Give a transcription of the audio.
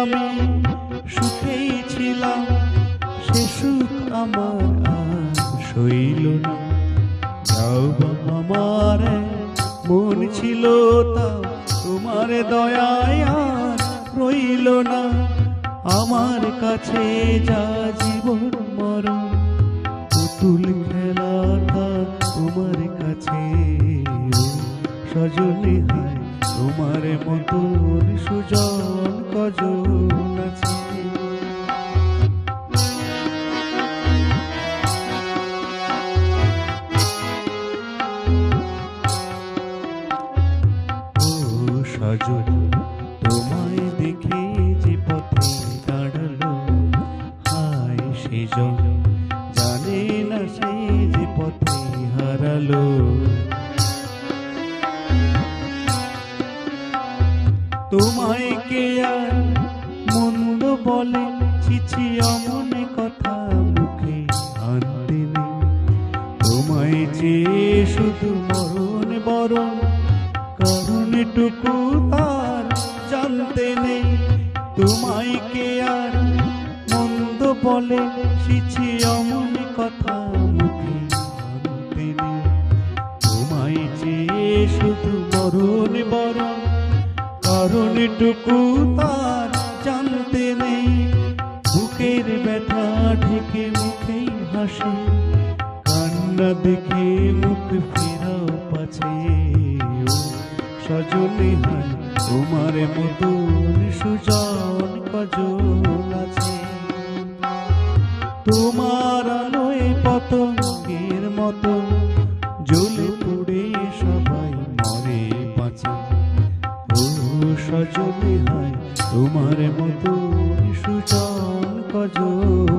আমি সুখেই ছিলাম, সে সুখ আমার আর না। আমার, মন ছিল তাও তোমার দয়ায় রইল না। আমার কাছে যা জীবন মরণ, পুতুল খেলাটা তোমার কাছে। ও সজনে হয় তোমার মতন সুজন। সজন তোমায় দেখে যে পথে দাঁড়াল, হায় সেজন জানে। না সে যে পথে হারালো। তোমায় কে আর মন্দ বলে, ছিছি অমন কথা মুখে আনতে নেই। তোমায় চেয়ে শুধু মরণ বরণ কারণটুকু তার জানতে নেই। তোমায় কে আর মন্দ বলে? শিছি অমন কথা মুখে আনতে নেই। তোমায় চেয়ে শুধু মরণ বরণ কারণটুকু তার জানতে নেই। বুকের ব্যথা ঢেকে মুখেই হাসে, কান্না দেখে মুখ ফেরাও পাছে। সজনে হয় তোমার মতন সুজন কজন আছে? তোমার আলোয় পতঙ্গের মতো জ্বলে পুড়ে সবাই মরে বাঁচে। ও সজনে হয় তোমার মতো সুজন আছে